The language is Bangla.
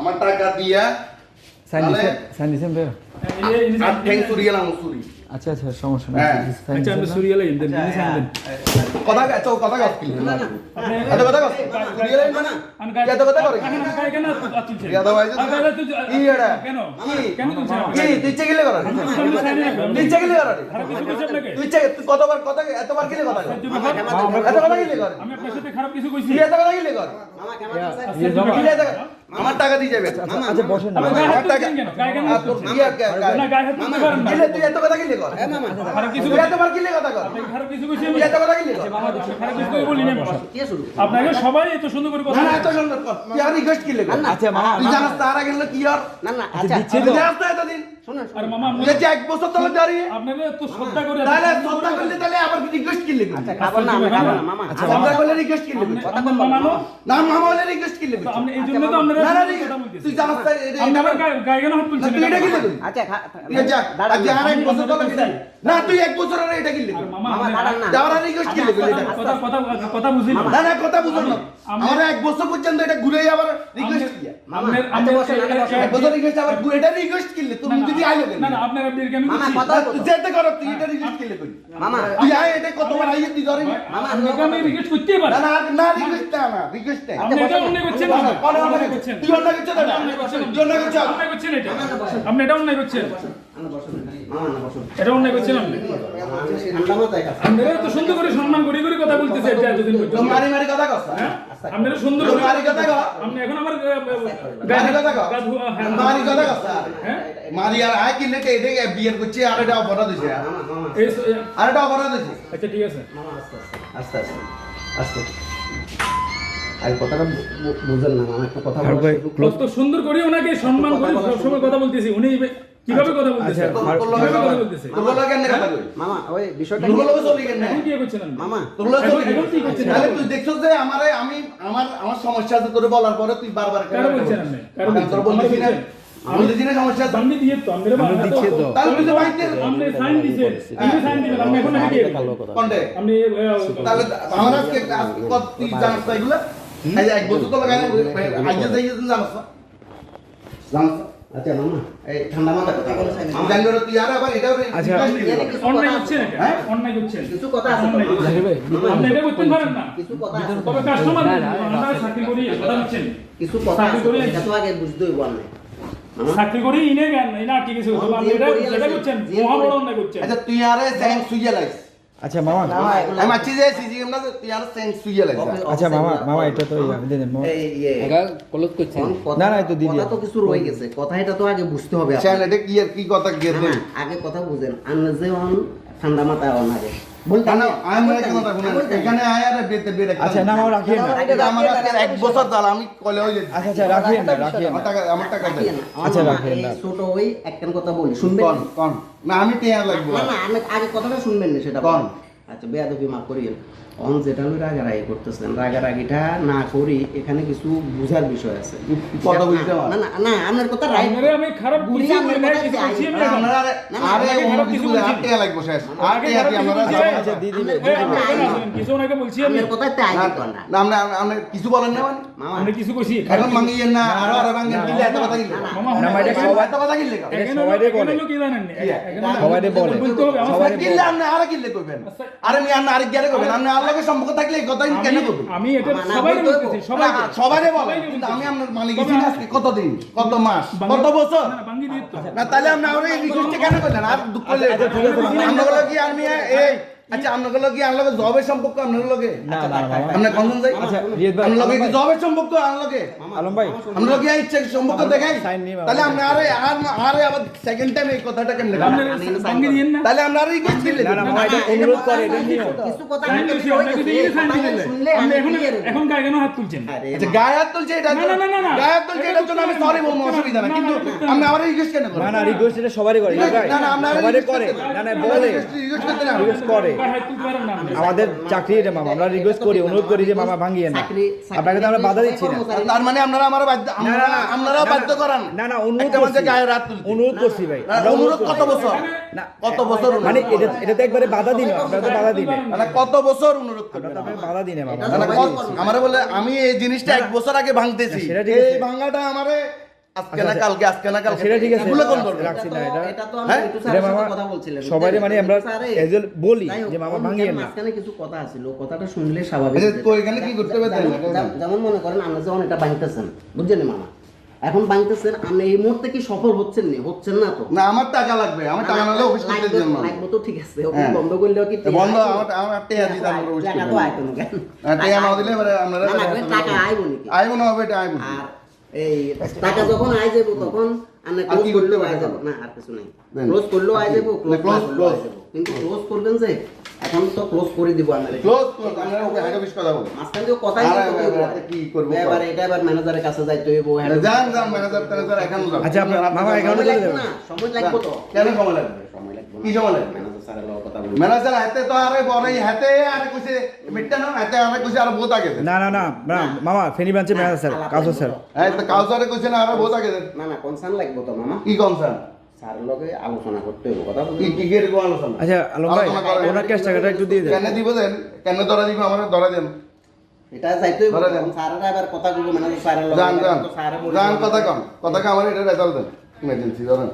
আমার টাকা দিয়া সাইন দিছেন ভাই আর ঠ্যাং চুরি গেলাম চুরি। আচ্ছা আচ্ছা সমস্যা নেই। হ্যাঁ। আচ্ছা আমি দিছেন না? দেন সাইন দেন কথা কা চৌ কথা কাজ কিলে না না। এত কথা গেলাম মানে আমি গায়ে এত কথা করে কেন কেন আতুলছেন ইয়াদা ভাই যে- আর তুই- কি এটা? কেন কেন কি? তুই গেলে করা তুই গেলে করা তুই তুই কতবার কথা এতবার গেলে কথা ব্যাপার? এত কথা গেলে কর। আমি আপনার সাথে খারাপ কিছু কইছি। এত কথা গেলে কর। মামা কেমন আছে আমার টাকা দিয়ে যাবে। আচ্ছা আচ্ছা বসেন আমার টাকা- তোর না। গেলে তুই এত কথা গেলে কর। হ্যাঁ খারাপ কিছু এতবার গেলে কথা কর। কিছু কইছি তুই এত কথা গেলে কর। কিছু। কে শুরু? আপনাকে সবাই এত সুন্দর করে কথা না। এত সুন্দর কর। তুই আর রিকোয়েস্ট কি লেগে আচ্ছা মামা তুই জানাস তার আগে কি আর? না না আচ্ছা দিচ্ছে তো আর মামা তুই যে এক বছর ধরে দাঁড়িয়ে। আপনাকে তো শ্রদ্ধা করে তাহলে শ্রদ্ধা করলে তাহলে আবার রিকোয়েস্ট কি লেগে আচ্ছা খাবার না আমরা খাব না মামা। আচ্ছা, শ্রদ্ধা করলে রিকোয়েস্ট কি লেগে আপনি মামা। না মামা হলে রিকোয়েস্ট কি লেগে আপনি এই জন্য তো আপনারা না, না, তুই জানাস এটা- আপনি আমার গায়ে গায়ে হাত তুলছেন এটা কি লেগে আচ্ছা খা- যা দাঁড়ান আজকে আর এক বছর ধরে বিদায়। না তুই এক বছর আরে এটা কি লেগে মামা মামা না। যাওয়ার রিকোয়েস্ট কি এটা। কথা কথা কথা বুঝি না না না কথা বুঝো না। আমি- এক বছর পর্যন্ত এটা ঘুরে আবার রিকোয়েস্ট কি মামা, আচ্ছা। এক বছর রিকোয়েস্ট আবার ঘুরে এটা রিকোয়েস্ট কি তুমি যদি আইলো না না আপনার আপনি আমি মামা, কথা- তুই যেতে করো তুই এটা রিকোয়েস্ট কি লেগে মামা। তুই আয় এটা কতবার আইয়ে তুই ধরে মামা, আমি রিকোয়েস্ট করতেই পারি। না না না রিকোয়েস্ট না না রিকোয়েস্ট না আপনি এটা অন্যায় করছেন না কোন? করছেন। তুই না তুই এটা। আপনি এটা অন্যায় করছেন। বসুন এটা অন্যায়। আপনারা তো সুন্দর করে সম্মান করে করে কথা বলতেছে এটা এতদিন পর্যন্ত। মারি মারি কথা কস হ্যাঁ? আপনারা সুন্দর করে মারি কথা কস। আপনি এখন আমার মারি কথা কস। গা ধোয়া, হ্যাঁ, মারি কথা কস হ্যাঁ? মারি আর আয় কিনলে কে এটা বিয়ের করছে আর এটা অপরাধ হইছে মামা এই আর এটা অপরাধ হইছে। আচ্ছা ঠিক আছে। আস্তে আস্তে আস্তে আর কথাটা বু- বু- না একটা কথা সুন্দর করে ওনাকে সম্মান করে সবসময় কথা বলতেছি উনি কীভাবে কথা বলতেছে? আচ্ছা, কেন মামা ওই বিষয়টা কেন? মামা? তাহলে তুই দেখছস যে আমারে আমি আমার আমার সমস্যা আছে তোরে বলার পরে তুই বারবার কারও বলছেন আপনি? কারও তোর বলছেন? না কারও আমি সমস্যা আছে। দিয়ে তো আমরা আপনি দিচ্ছে তো। তাহলে তো বাইতে আপনি সাইন দিছেন আপনি সাইন দিবেন আপনি এখন নাকি দিয়ে আপনি তাহলে আমার আজকে কত তুই জানাস না এগুলা? এক বছর তো লাগাই আইতে যাই জানাস জানাস না? আচ্ছা মামা এই ঠান্ডা মাথায় কথা বলে আমি জানি না তুই আর আবার এটা আচ্ছা। হ্যাঁ? অন্যায় করছেন। কিছু কথা আছে তো, অন্যায় মামা। করছেন। জাহির ভাই, আপনি এটা করতে পারেন না। কিছু কথা আছে তবে কাস্টমার না, না, আমরা চাকরি করি কথা বলছেন। কিছু কথা আছে তো, চাকরি করে এটা তো আগে বুঝতে হইব না চাকরি করি ইনে জ্ঞান ইনা কি কিছু আপনি এটা এটা করছেন। মহা বড় অন্যায় করছেন। আচ্ছা তুই আরে স্যাং সুইয়া লাইস আচ্ছা মামা। আমি আছি যে সিজিএম না তুই আর সুইয়া লাইস আচ্ছা মামা মামা এটা তো আমি দেন মামা। এই ইয়ে। কোন কথা- না, না, এই তো দিদি। কথা তো কিছু রয়ে গেছে। কথা এটা তো আগে বুঝতে হবে স্যাং এটা কি আর কি কথা গেছে না, আগে কথা বুঝেন। আন্না যে অন ঠান্ডা মাথায় অন আগে। আমি মনে আচ্ছা হয়ে আচ্ছা আচ্ছা আচ্ছা, কথাটা শুনবেন না সেটা কোন? আচ্ছা বেয়াদবি মাফ করিয়েন। অন যেটা আমি রাগারাগি করতেছেন রাগারাগিটা না করি এখানে কিছু বুঝার বিষয় আছে কত বুঝতে না না না আপনার কথা রাইট আমি খারাপ বুড়ি কিছু আমার না, কিছু চাই। না, আরে অন্য কিছু লাগবো শেষ আমরা আচ্ছা ওনাকে বলছি আমি আপনার কথা তাই না না না আমরা আমরা কিছু বলেন না মানে মামা কিছু কইছি এখন মাঙ্গিয়েন না আরও এত কথা না, সবাই- কথা হলো- বলে। হলো হলো- বলে। আপনি কইবেন আরেক গিয়ারে কইবেন আপনি আর লগে সম্পর্ক থাকলে এই কথা কেন করব আমি এটা সবাই বলতে বলতেছি হবে। সবাই বলে কিন্তু আমি আপনার মালিক গেছি না আজকে কতদিন? কত মাস? কত বছর? না তাহলে আপনি আমার এই রিকোয়েস্ট কেন করলেন? আর দুঃখ করলে আপনাগুলো কি আমি এই আচ্ছা কি আমার লগে জবের সম্পর্ক আপনার লগে যাই আচ্ছা আপনার লগে কি জবের সম্পর্ক আমার লগে আলম ভাই আমরা কি ইচ্ছে সম্পর্ক দেখাই। তাহলে আপনি আরে আর আরে আবার সেকেন্ড টাইম এই কথাটা কেমনে তাহলে আমরা আর রিকোয়েস্ট দিলে না না এটা অনুরোধ করে এটা কিছু কথা। শুনলে এখন এখন গায়ে কেন হাত তুলছেন আচ্ছা গায়ে হাত তুলছে এটা না, না, না, না, না। গায়ে হাত তুলছে জন্য আমি সরি বলব অসুবিধা না কিন্তু না, রিকোয়েস্ট কেন করেন না না রিকোয়েস্ট এটা সবাই করে না না আমরা করে না না বলে রিকোয়েস্ট করতে না রিকোয়েস্ট করে আপনি। আমাদের চাকরি এটা মামা। আমরা রিকোয়েস্ট করি অনুরোধ করি যে মামা ভাঙিয়ে না আপনাকে তো আমরা বাধা দিচ্ছি না। তার মানে আপনারা আমার বাধ্য আপনারা- আপনারাও বাধ্য করান। না না অনুরোধ করছি। গায়ে রাত অনুরোধ করছি ভাই। অনুরোধ কত বছর? না কত বছর মানে এটা? এটা তো একবারে বাধা দিন আমরা তো বাধা দিই না মানে কত বছর অনুরোধ করবেন তো বাধা দিই না মামা আমারে বলে আমি এই জিনিসটা এক বছর আগে ভাঙতেছি। এই ভাঙাটা আমারে আজকে না আচ্ছা, আমি হ্যাঁ? সবাইরে মানে আমরা স্যারে, as a বলি যে মামা ওর না। কিছু কথা ছিল কথাটা শুনলে স্বাভাবিক আচ্ছা, তো এখানে কি করতে? যেমন- মনে করেন আপনি যখন এটা বাঁধতেছেন বুঝছেন মামা? এখন বাঁধতেছেন আপনি এই মুহূর্তে কি সফল হচ্ছেন না? হচ্ছেন না তো? না আমার টাকা লাগবে আমার টাকা নাহলে অফিস করতে লাগবে- না। লাগবে তো ঠিক আছে অফিস হ্যাঁ। বন্ধ করলেও কি বন্ধ আমার আমার টেয়া দিতে টাকা আমরা অফিস টাকা তো আইতো না কেন? টাকা না দিলে না, না, টাকা আইব নাকি? আইব না হবে এটা আইব আর এই টাকা যখন আই যাব তখন আপনি ক্লোজ কি করতে করলেও হবে আই যাব এখন? না আর কিছু নাই। ক্লোজ করলেও আই যাব ক্লোজ। যাব কিন্তু ক্লোজ করবেন যে এখন তো ক্লোজ করে দিব আমরা। ক্লোজ ক্লোজ আমরা ওকে হেড অফিস কথা বলব। মাঝখান দিয়ে কথাই কি করব? এবার এটা এবার ম্যানেজারের কাছে যাইতে হইব যান যান ম্যানেজার ট্যানেজার এখানে আচ্ছা, আপনার- মামা, এখানে সময় লাগবে না সময় লাগবে তো। কেন সময় লাগবে? সময় লাগবে কি লাগবে? ম্যানেজার হাতে তো আরে বড় হাতে আরে কইছে মিটটা না হাতে আরে কইছে আর বহুত আগে না না না না মামা ফেনি ব্রাঞ্চে ম্যানেজার স্যার কাউসার স্যার হ্যাঁ তো কাউসারে কইছে না আরে বহুত আগে না না কনসার্ন লাগবে তো মামা। কি কনসার্ন স্যারের লগে আলোচনা করতে হইব কথা কি কি কি আলোচনা? আচ্ছা আলম ভাই। ওনার ক্যাশ টাকাটা একটু দিয়ে দেন। কেন দিব দেন? কেন ধরা দিব? আমার ধরা দেন। এটা দেন। স্যারেরা কথা বলব ম্যানেজার স্যারের লগে। তো স্যারে কথা কম কথা কম আমার এটা রেজাল্ট দেন। ইমার্জেন্সি ধরেন।